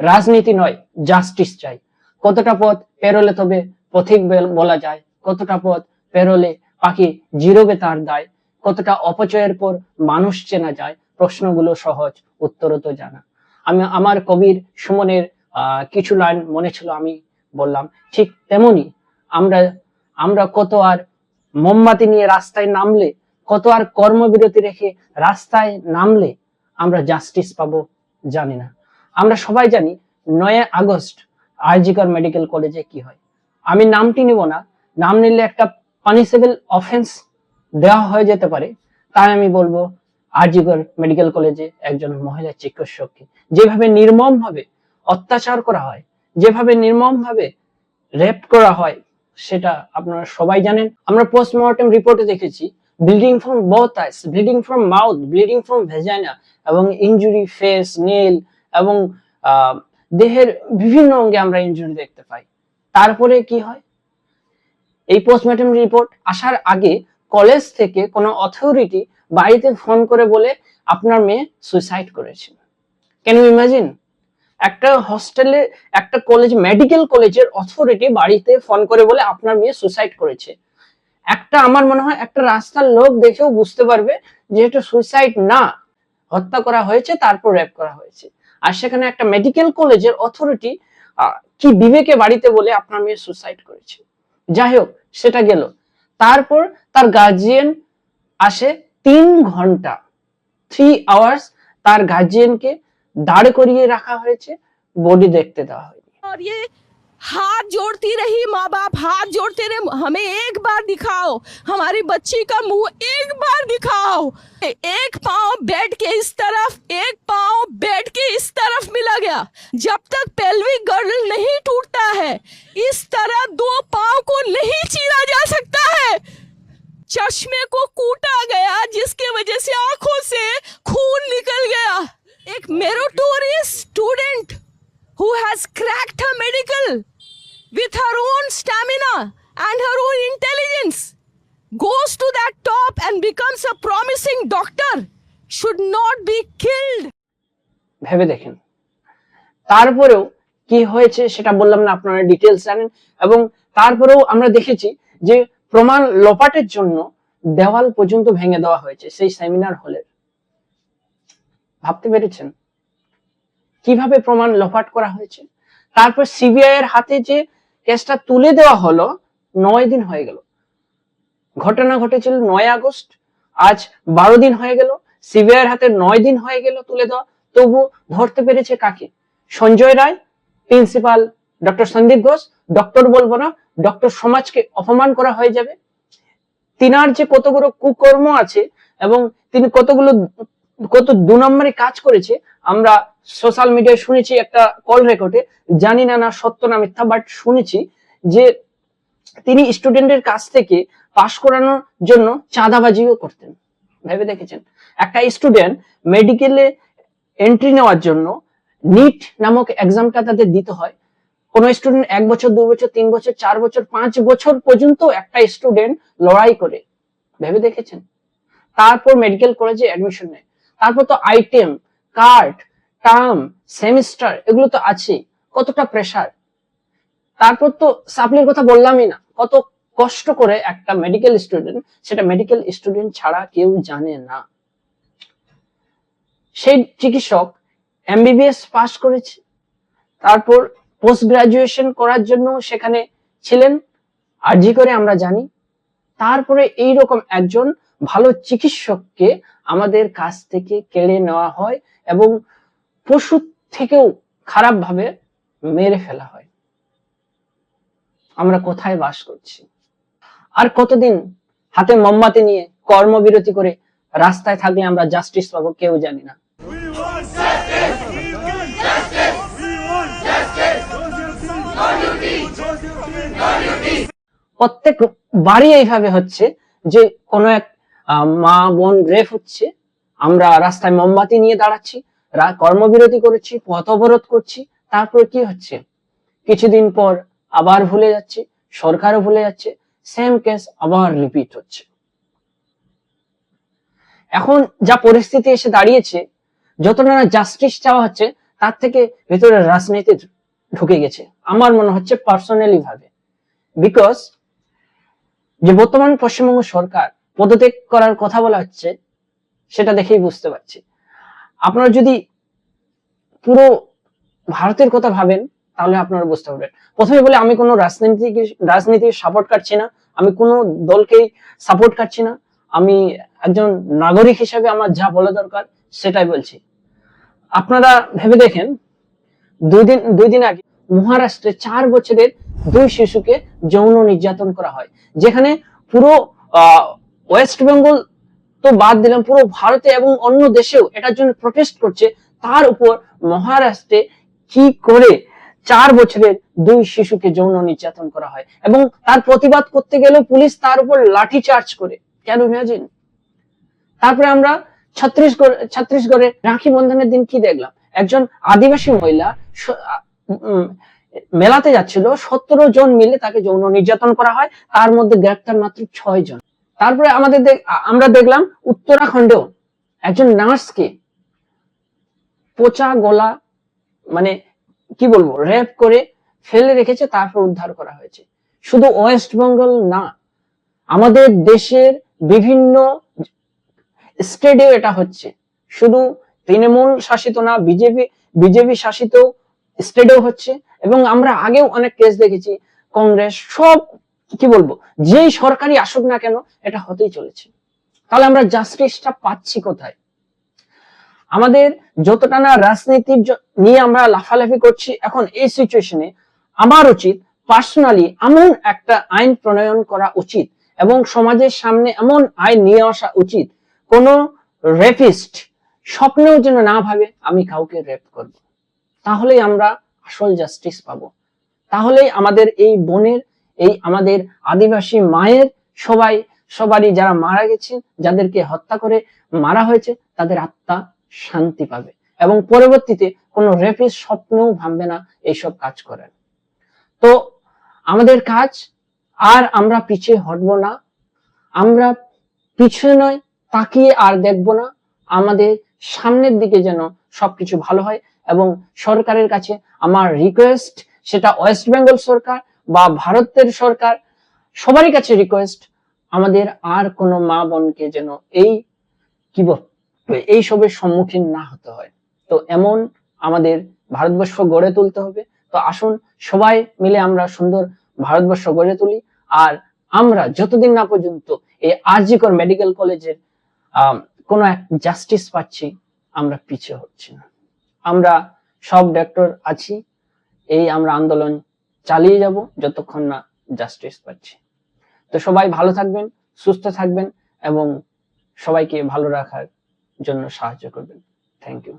রাজনীতি নয় জাস্টিস চাই। কতটা পথ পেরোলে তবে পথিক বলা যায়। কতটা পথ পেরোলে পাখি জিরোবে তার দায়। কতটা অপচয়ের পর মানুষ চেনা যায়, প্রশ্নগুলো সহজ উত্তরও তো জানা। আমি, আমার কবির সুমনের কিছু লাইন মনে ছিল আমি বললাম, ঠিক তেমনি আমরা আমরা কত আর মোমবাতি নিয়ে রাস্তায় নামলে, কত আর কর্মবিরতি রেখে রাস্তায় নামলে আমরা জাস্টিস পাবো, জানি না। আমরা সবাই জানি নয় আগস্ট আরজিকর মেডিকেল কলেজে কি হয়। আমি নামটি নিব না। নাম নিলে একটা পানিশেবল অফেন্স দেওয়া হয়ে যেতে পারে। তাই আমি বলব আরজিকর মেডিকেল কলেজে একজন মহিলা চিকিৎসককে। যেভাবে নির্মম ভাবে অত্যাচার করা হয়, যেভাবে নির্মম ভাবে রেপ করা হয়, সেটা আপনারা সবাই জানেন। আমরা পোস্টমর্টম রিপোর্টে দেখেছি bleeding from both eyes bleeding from mouth bleeding from vagina এবং ইনজুরি ফেস নেল এবং দেহের বিভিন্ন অঙ্গে আমরা ইনজুরি দেখতে পাই। তারপরে কি হয়? এই পোস্টমর্টম রিপোর্ট আসার আগে কলেজ থেকে কোনো অথরিটি বাড়িতে ফোন করে বলে, আপনার মেয়ে সুইসাইড করেছে। ক্যান ইউ ইমাজিন একটা হস্টেলে একটা কলেজ মেডিকেল কলেজের অথরিটি বাড়িতে ফোন করে বলে, আপনার মেয়ে সুইসাইড করেছে। একটা আমার মনে হয়, একটা রাস্তার লোক দেখেও বুঝতে পারবে যে এটা সুইসাইড না। হত্যা করা হয়েছে, তারপর র্যাপ করা হয়েছে। আর সেখানে একটা মেডিকেল কলেজের অথরিটি কি বিবেকে বাড়িতে বলে আপনার মেয়ে সুসাইড করেছে। যাই হোক, সেটা গেল। তারপর তার গার্জিয়ান আসে তিন ঘণ্টা থ্রি আওয়ার্স তার গার্জিয়ানকে দাঁড় করিয়ে রাখা হয়েছে বডি দেখতে দেওয়া হয়নি। ইয়ে हाथ जोड़ती रही माँ बाप हाथ जोड़ते रहे। हमें एक बार दिखाओ, हमारी बच्ची का मुँह एक बार दिखाओ। एक पाँव बेड के इस तरफ़, एक पाँव बेड के इस तरफ़ मिला गया। जब तक पेल्विक गर्ल नहीं टूटता है, इस तरह दो पाँव and her own intelligence goes to that top and becomes a promising doctor, should not be killed. ভেবে দেখেন। তারপরেও কি হয়েছে সেটা বললাম না, আপনারা ডিটেলস জানেন। এবং তারপরেও আমরা দেখেছি যে প্রমাণ লোপাটের জন্য দেওয়াল পর্যন্ত ভেঙে দেওয়া হয়েছে সেই সেমিনার হলের ভাবতে পেরেছেন? কীভাবে প্রমাণ লোপাট করা হয়েছে? তারপর সিবিআই এর হাতে যে কেসটা তুলে দেওয়া হলো নয় দিন হয়ে গেল। ঘটনা ঘটেছিল নয় আগস্ট, আজ বারো দিন হয়ে গেল। সিবিআই হাতে নয় দিন হয়ে গেল তুলে দেওয়া। তবু ধরতে পেরেছে কাকে? Sanjay Roy, principal doctor Sandip Ghosh, doctor বলব না, ডক্টর সমাজকে অপমান করা হয়ে যাবে। তিনার যে কতগুলো কুকর্ম আছে এবং তিনি কতগুলো, কত দু নম্বরে কাজ করেছে, আমরা সোশ্যাল মিডিয়ায় শুনেছি একটা কল রেকর্ডে, জানি না না সত্য না মিথ্যা, বাট শুনেছি যে তিনি স্টুডেন্টের কাছ থেকে পাশ করানোর জন্য চাঁদাবাজিও করতেন। ভেবে দেখেছেন? একটা স্টুডেন্ট মেডিকেলে এন্ট্রি নেওয়ার জন্য নিট নামক এক্সামটা তাদের দিতে হয়। কোন স্টুডেন্ট এক বছর, দু বছর, তিন বছর, চার বছর, পাঁচ বছর পর্যন্ত একটা স্টুডেন্ট লড়াই করে। ভেবে দেখেছেন? তারপর মেডিকেল কলেজে অ্যাডমিশন নেয়। তারপর তো আইটেম কার্ড টার্ম সেমিস্টার এগুলো তো আছেই। কতটা প্রেসার তারপর তো সাপ্লির কথা বললামই না। কত কষ্ট করে একটা মেডিকেল স্টুডেন্ট সেটা মেডিকেল স্টুডেন্ট ছাড়া কেউ জানে না। সেই চিকিৎসক এমবিবিএস পাস করেছে। তারপর পোস্ট গ্রাজুয়েশন করার জন্য সেখানে ছিলেন। আরজি করে আমরা জানি। তারপরে এই রকম একজন ভালো চিকিৎসককে আমাদের কাছ থেকে কেড়ে নেওয়া হয় এবং পশু থেকেও খারাপ ভাবে মেরে ফেলা হয়। আমরা কোথায় বাস করছি? আর কতদিন হাতে মোমবাতি নিয়ে কর্মবিরতি করে রাস্তায় থাকলে আমরা জাস্টিস পাবো কেউ জানি না! প্রত্যেক বাড়ি এইভাবে হচ্ছে যে কোনো এক মা বোন রেফ হচ্ছে। আমরা রাস্তায় মোমবাতি নিয়ে দাঁড়াচ্ছি রা- কর্মবিরতি করেছি পথ অবরোধ করছি। তারপরে কি হচ্ছে? কিছুদিন পর আবার ভুলে যাচ্ছে, সরকারও ভুলে যাচ্ছে সেম কেস আবার রিপিট হচ্ছে। এখন যা পরিস্থিতি এসে দাঁড়িয়েছে, যতটা না জাস্টিস চাওয়া হচ্ছে, তার থেকে ভেতরে রাজনীতি ঢুকে গেছে, আমার মনে হচ্ছে পার্সোনালি ভাবে। বিকজ যে বর্তমান পশ্চিমবঙ্গ সরকার পদত্যাগ করার কথা বলা হচ্ছে, সেটা দেখেই বুঝতে পারছি। আপনারা যদি পুরো ভারতের কথা ভাবেন তাহলে আপনারা বুঝতে পারবেন। প্রথমে বলে, আমি কোনো রাজনীতি রাজনীতির সাপোর্ট কাটছি না। আমি কোনো দলকেই সাপোর্ট কাটছি না। আমি একজন নাগরিক হিসেবে আমার যা বলা দরকার সেটাই বলছি। আপনারা ভেবে দেখেন দুই দিন দুই দিন আগে মহারাষ্ট্রে চার বছরের দুই শিশুকে যৌন নির্যাতন করা হয়। যেখানে পুরো ওয়েস্ট বেঙ্গল তো বাদ দিলাম, পুরো ভারতে এবং অন্য দেশেও এটার জন্য প্রটেস্ট করছে। তার উপর মহারাষ্ট্রে কি করে চার বছরের দুই শিশুকে যৌন নির্যাতন করা হয় এবং তার প্রতিবাদ করতে গেলে পুলিশ তার উপর লাঠি চার্জ করে। কেন ইমাজিন তারপরে আমরা ছত্রিশগড় ছত্রিশগড়ে রাখি বন্ধনের দিন কি দেখলাম? একজন আদিবাসী মহিলা মেলাতে যাচ্ছিল, সতেরো জন মিলে তাকে যৌন নির্যাতন করা হয়, তার মধ্যে গ্রেপ্তার মাত্র ছয় জন। তারপরে আমাদের আমরা দেখলাম উত্তরাখণ্ডেও একজন নার্সকে পচা গলা মানে কি বলব, র্যাপ করে ফেলে রেখেছে, তারপর উদ্ধার করা হয়েছে। শুধু ওয়েস্ট বেঙ্গল না, আমাদের দেশের বিভিন্ন স্টেটেও এটা হচ্ছে। শুধু তৃণমূল শাসিত না, বিজেপি বিজেপি শাসিত স্টেটেও হচ্ছে। এবং আমরা আগেও অনেক কেস দেখেছি, কংগ্রেস সব, কি বলব, যেই সরকারি আসুক না কেন, এটা হতেই চলেছে। তাহলে আমরা জাস্টিসটা পাচ্ছি কোথায়? আমাদের যতটা না রাজনীতির নিয়ে আমরা লাফালাফি করছি, এখন এই সিচুয়েশনে আমার উচিত পার্সোনালি এমন একটা আইন প্রণয়ন করা উচিত এবং সমাজের সামনে এমন আইন নিয়ে আসা উচিত। কোন রেপিস্ট স্বপ্নেও যেন না ভাবে আমি কাউকে রেপ করব। তাহলেই আমরা আসল জাস্টিস পাবো। তাহলেই আমাদের এই বোনের, এই আমাদের আদিবাসী মায়ের সবাই, সবারই যারা মারা গেছেন যাদেরকে হত্যা করে মারা হয়েছে, তাদের আত্মা শান্তি পাবে এবং পরবর্তীতে কোনো রেপিস স্বপ্নেও ভাববে না এইসব কাজ করেন তো আমাদের কাজ, আর আমরা পিছিয়ে হটবো না, আমরা পিছনে নয়, তাকিয়ে আর দেখব না, আমাদের সামনের দিকে যেন সবকিছু ভালো হয় এবং সরকারের কাছে আমার রিকোয়েস্ট সেটা ওয়েস্ট বেঙ্গল সরকার বা ভারতের সরকার, সবারই কাছে রিকোয়েস্ট আমাদের আর কোনো মা বোনকে যেন এই কি বল এই সবের সম্মুখীন না হতে হয়। তো এমন আমাদের ভারতবর্ষ গড়ে তুলতে হবে। তো আসুন সবাই মিলে আমরা সুন্দর ভারতবর্ষ গড়ে তুলি। আর আমরা যতদিন না পর্যন্ত এই আরজিকর মেডিকেল কলেজের কোনো এক জাস্টিস পাচ্ছি, আমরা পিছিয়ে হচ্ছি না। আমরা সব ডক্টর আছি, এই আমরা আন্দোলন চালিয়ে যাব যতক্ষণ না জাস্টিস পাচ্ছি। তো সবাই ভালো থাকবেন, সুস্থ থাকবেন, এবং সবাইকে ভালো রাখার জন্য সাহায্য করবেন। Thank you